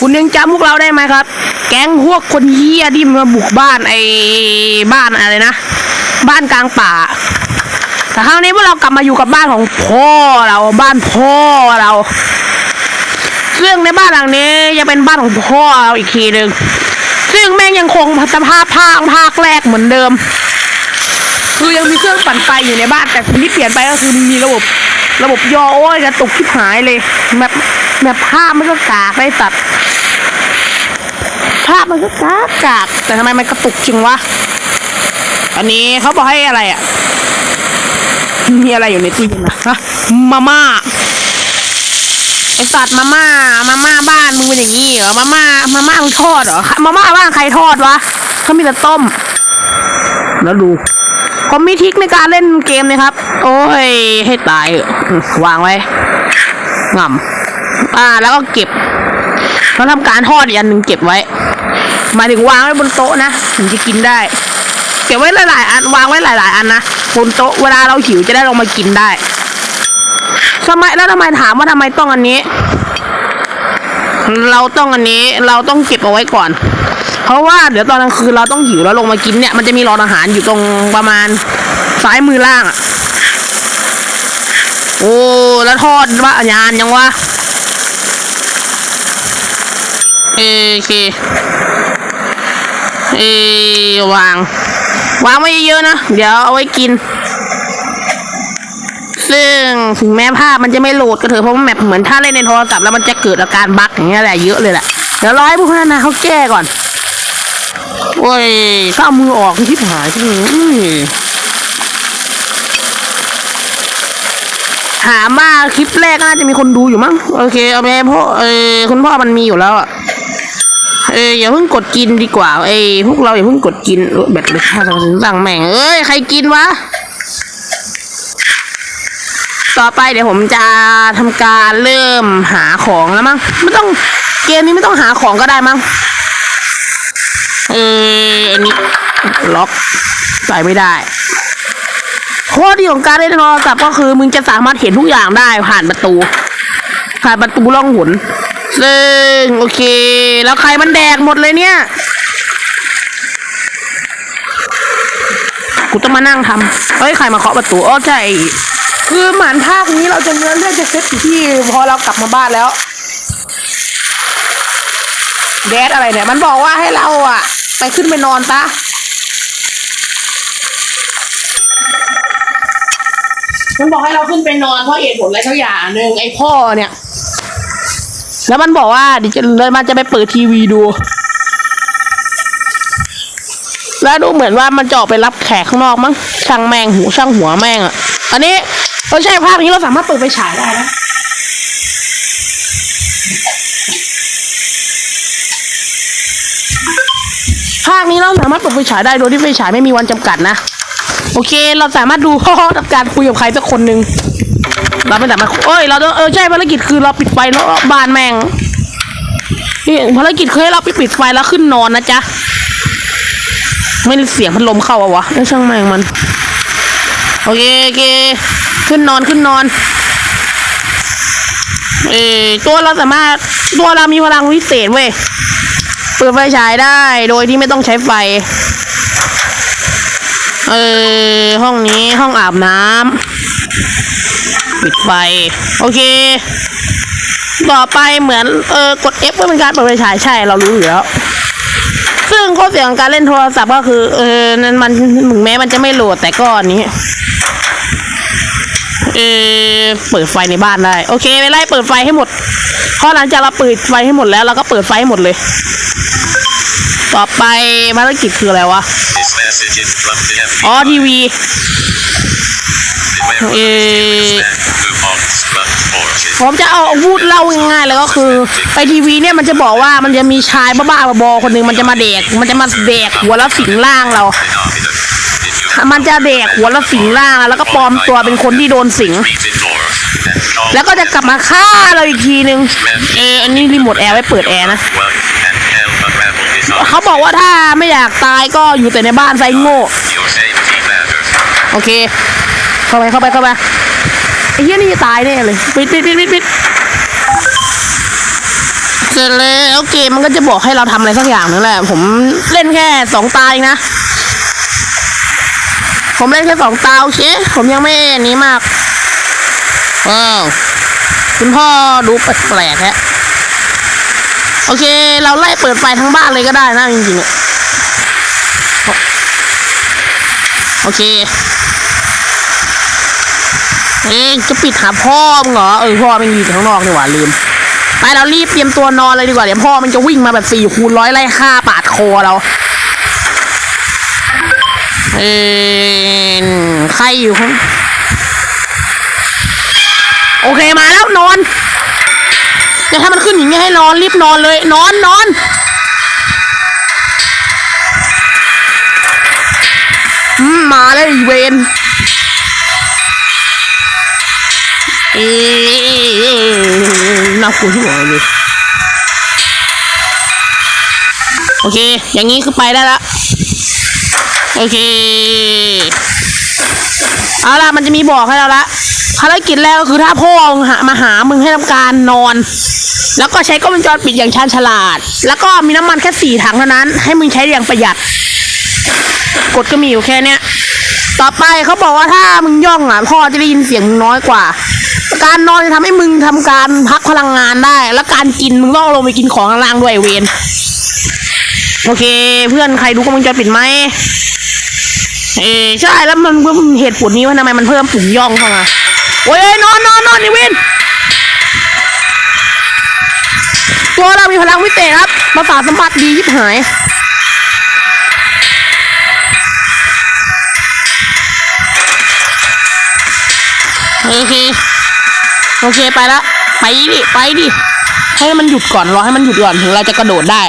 คุณยังจำพวกเราได้ไหมครับ แก๊งพวกคนเฮี้ยที่มาบุกบ้านไอ้บ้านอะไรนะ บ้านกลางป่า แต่ครั้งนี้พวกเรากลับมาอยู่กับบ้านของพ่อเราบ้านพ่อเราซึ่งในบ้านหลังนี้จะเป็นบ้านของพ่อเราอีกทีหนึ่งซึ่งแม่งยังคงสภาพภาคภาคแรกเหมือนเดิม คือยังมีเครื่องปั่นไฟอยู่ในบ้านแต่สิ่งที่เปลี่ยนไปก็คือมีระบบระบบยอโอ้ยกระตุกชิบหายเลยแบบแบบภาพมันก็กากได้สัตว์าพมันก็กากกากแต่ทำไมมันกระตุกจริงวะอันนี้เขาบอกให้อะไรอะ มีอะไรอยู่ในตู้เย็นนะฮะมาม่าไอสัตว์มาม่ามาม่าบ้านมึงเป็นอย่างนี้เหรอมาม่ามาม่ามึงทอดเหรอมาม่าบ้านใครทอดวะเขามีแต่ต้ม แล้วดูผมมีทริคในการเล่นเกมนะครับ โอ้ย ให้ตาย วางไว้ง่ำอ่า แล้วก็เก็บแล้วทำการทอดอีกอันหนึ่งเก็บไว้ หมายถึงวางไว้บนโต๊ะนะถึงจะกินได้ เก็บไว้หลายๆอันวางไว้หลายๆ อันนะบนโต๊ะเวลาเราหิวจะได้ลงมากินได้ทำไมแล้วทำไมถามว่าทำไมต้องอันนี้ เราต้องอันนี้เราต้องเก็บเอาไว้ก่อน เพราะว่าเดี๋ยวตอนกลางคืนเราต้องหิวแล้วลงมากินเนี่ยมันจะมีรออาหารอยู่ตรงประมาณซ้ายมือล่างอะโอ้แล้วทอดว่ายานยังวะเอโอเค เออวาง วางไว้เยอะๆนะ เดี๋ยวเอาไว้กิน ซึ่งถึงแม้ภาพมันจะไม่โหลดก็เถอะเพราะว่าแมปเหมือนถ้าเล่นในโทรศัพท์แล้วมันจะเกิดอาการบั๊กอย่างเงี้ยแหละเยอะเลยแหละเดี๋ยวรอให้ผู้พัฒนาเขาแก้ก่อนโอ้ยข้ามือออกที่หายที่นี่ถามว่าคลิปแรกน่าจะมีคนดูอยู่มั้งโอเคเอาไปให้พ่อเออคุณพ่อมันมีอยู่แล้วอะ เอ้ยอย่าเพิ่งกดกินดีกว่าเอ้พวกเราอย่าเพิ่งกดกินแบตเลยค่าถึงสั่งแม่งเอ้ยใครกินวะต่อไปเดี๋ยวผมจะทำการเริ่มหาของแล้วมั้งไม่ต้องเกมนี้ไม่ต้องหาของก็ได้มั้งเอออันนี้ล็อกใส่ไม่ได้ข้อดีของการเล่นโทรศัพท์ก็คือ มึงจะสามารถเห็นทุกอย่างได้ผ่านประตู ผ่านประตูล่องหน ซึ่งโอเค แล้วใครมันแดกหมดเลยเนี่ย กูต้องมานั่งทำเฮ้ยใครมาเคาะประตูอ๋อใช่คือหมานภาคนี้เราจะเนื้อเรื่องจะเซตอยู่ที่พอเรากลับมาบ้านแล้วแดดอะไรเนี่ย มันบอกว่าให้เราอะ ไปขึ้นไปนอนซะมันบอกให้เราขึ้นไปนอนเพราะเหตุผลอะไรสักอย่างหนึ่งไอพ่อเนี่ย แล้วมันบอกว่าเดี๋ยวจะเลยมันจะไปเปิดทีวีดู แล้วดูเหมือนว่ามันจะออกไปรับแขกข้างนอกมั้งช่างแมงหูช่างหัวแมงอะ อันนี้เออใช่ภาคนี้เราสามารถเปิดไฟฉายได้นะภาคนี้เราสามารถเปิดไฟฉายได้โดยที่ไฟฉายไม่มีวันจำกัดนะ โอเค เราสามารถดูพ่อทำการคุยกับใครสักคนหนึ่ง เราไม่สามารถเอ้ยเราเออใช่ภารกิจคือเราปิดไฟแล้วบานแมงนี่ภารกิจคือให้เราไปปิดไฟแล้วขึ้นนอนนะจ๊ะไม่ได้เสียงพัดลมเข้าอะวะไม่ช่างแม่งมันโอเคโอเคขึ้นนอนขึ้นนอนเออตัวเราสามารถตัวเรามีพลังวิเศษเว้ยเปิดไฟฉายได้โดยที่ไม่ต้องใช้ไฟเออห้องนี้ห้องอาบน้ำ ปิดไฟ โอเค ต่อไปเหมือนเออกด F เพื่อเป็นการเปิดไฟฉายใช่เรารู้อยู่แล้ว ซึ่งข้อเสียของการเล่นโทรศัพท์ก็คือ เออนั้นมันถึงแม้มันจะไม่โหลดแต่ก็อันนี้เออเปิดไฟในบ้านได้ โอเคไปไล่เปิดไฟให้หมดพอหลังจากเราเปิดไฟให้หมดแล้วเราก็เปิดไฟให้หมดเลย ต่อไปภารกิจคืออะไรวะ This message is from the FBI. อ๋อทีวี Beware of Eh. the who owns blunt forces. ผมจะเอาพูดเล่าง่ายๆเลยก็คือ ไปทีวีเนี่ยมันจะบอกว่ามันจะมีชายบ้าๆบอๆคนหนึ่งมันจะมาเด็ก มันจะมาเด็กหัวแล้วสิงร่างเรา มันจะเด็กหัวแล้วสิงร่างแล้วก็ปลอมตัวเป็นคนที่โดนสิงแล้วก็จะกลับมาฆ่าเราอีกทีนึงเอออันนี้รีโมทแอร์ไว้เปิดแอร์นะเขาบอกว่าถ้าไม่อยากตายก็อยู่แต่ในบ้านไซโง่โอเค เข้าไปเข้าไปเข้าไปไอ้เหี้ยนี่จะตายแน่เลยปิดปิดปิดปิดปิดซสร็จแล้วเกมมันก็จะบอกให้เราทำอะไรสักอย่างนึงแหละ ผมเล่นแค่สองตาเองนะ ผมเล่นแค่สองตาโอเค ผมยังไม่อนี้มากว้าวคุณพ่อดูแปลกๆฮะโอเค เราไล่เปิดไฟทั้งบ้านเลยก็ได้นะจริงๆโอเค เอ๊ะจะปิดหาพ่อมึงเหรอ เออพ่อมันอยู่ข้างนอกนี่หว่าลืม ไปเรารีบเตรียมตัวนอนเลยดีกว่า เดี๋ยวพ่อมันจะวิ่งมาแบบสี่คูณร้อยไล่ฆ่าปาดคอเรา เออใครอยู่ข้างโอเคมาแล้วนอนจะถ้ามันขึ้นอย่างนี้ให้นอนรีบนอนเลย นอนนอนอมมาแล้วอีเวน น่ากลัวที่หัวเลยโอเค อย่างนี้คือไปได้ละ โอเค เอาล่ะมันจะมีบอกให้เราละ ภารกิจแรกก็คือถ้าพ่อมึงหามาหามึงให้ทำการนอน แล้วก็ใช้กล้องวงจรปิดอย่างชาญฉลาด แล้วก็มีน้ำมันแค่สี่ถังเท่านั้น ให้มึงใช้อย่างประหยัดกฎก็มีอยู่แค่เนี้ย ต่อไปเขาบอกว่าถ้ามึงย่องอะพ่อจะได้ยินเสียงมึงน้อยกว่า การนอนจะทำให้มึงทำการพักพลังงานได้ แล้วการกินมึงต้องลงไปกินของข้างล่างด้วยเวนโอเค เพื่อนใครดูกล้องวงจรปิดไหมเออใช่แล้วมันเหตุผลนี้ว่าทำไมมันเพิ่มปุ่มย่องเข้ามาโอ้ยนอนนอนนอนนี่วินตัวเรามีพลังวิเศษครับประสาทสัมผัสดียิบหายโอเค โอเคไปละไปดิไปดิให้มันหยุดก่อนรอให้มันหยุดก่อนถึงเราจะกระโดดได้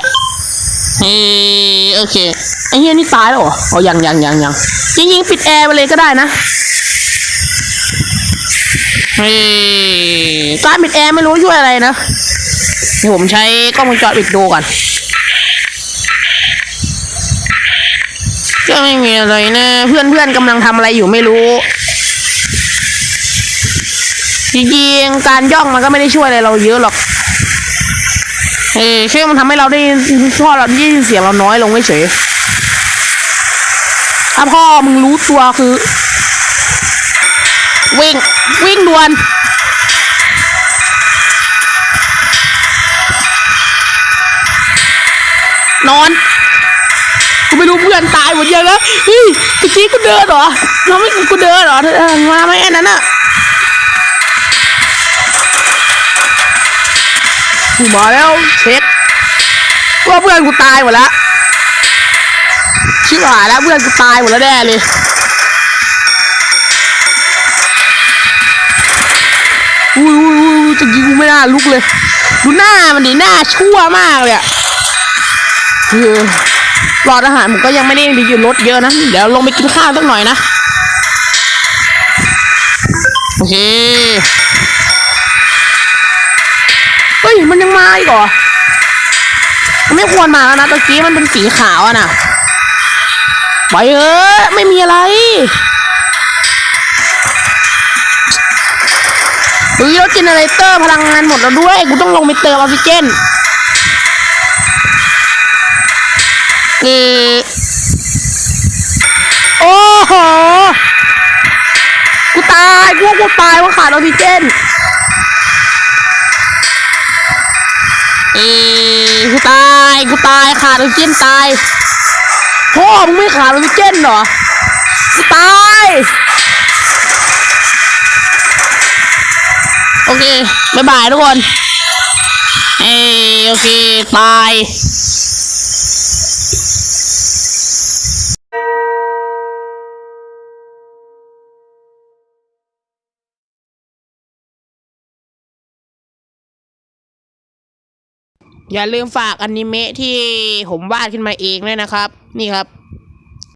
เฮ้โอเคไอ้เฮียนี่ตายแล้วเหรออ๋อยังยังยังยังจริงๆปิดแอร์ไปเลยก็ได้นะเฮ้การปิดแอร์ไม่รู้ช่วยอะไรนะเดี๋ยวผมใช้กล้องวงจรปิดดูก่อนก็ไม่มีอะไรนะ เพื่อนเพื่อนๆกำลังทำอะไรอยู่ไม่รู้ จริงๆการย่องมันก็ไม่ได้ช่วยอะไรเราเยอะหรอก เออแค่มันทำให้เราได้พ่อเราได้ยินเสียงเราน้อยลงเฉยถ้าพ่อมึงรู้ตัวคือ วิ่งวิ่งด่วนนอนกูไม่รู้เพื่อนตายหมดยังนะเฮ้ยตะกี้กูเดินเหรอเราไม่กูเดินเหรอมาไหมอันนั้นอะ กูมาแล้วเช็คว่าเพื่อนกูตายหมดแล้วชิบหายแล้วเพื่อนกูตายหมดแล้วแน่เลยอุ้ยอุ้ยอุ้ยจะยิงกูไม่น่าลุกเลยดูหน้ามันดิหน้าชั่วมากเลยอะเออรอดอาหารผมก็ยังไม่ได้ดีอยู่รถเยอะนะเดี๋ยวลงไปกินข้าวสักหน่อยนะโอเค เฮ้ย มันยังมาอีกเหรอ มันไม่ควรมาแล้วนะตะกี้มันเป็นสีขาวอะนะไปเออไม่มีอะไรเฮ้ยรถเจเนเรเตอร์พลังงานหมดแล้วด้วย กูต้องลงไปเติมออกซิเจนเออโอ้โห กูตายกูว่ากูตายเพราะขาดออกซิเจน เออกูตายกูตายขาดออกซิเจนตายพ่อมึงไม่ขาดออกซิเจนเหรอกูตายโอเคบายบายทุกคนเอ้โอเคตาย อย่าลืมฝากอนิเมะที่ผมวาดขึ้นมาเองด้วยนะครับ นี่ครับ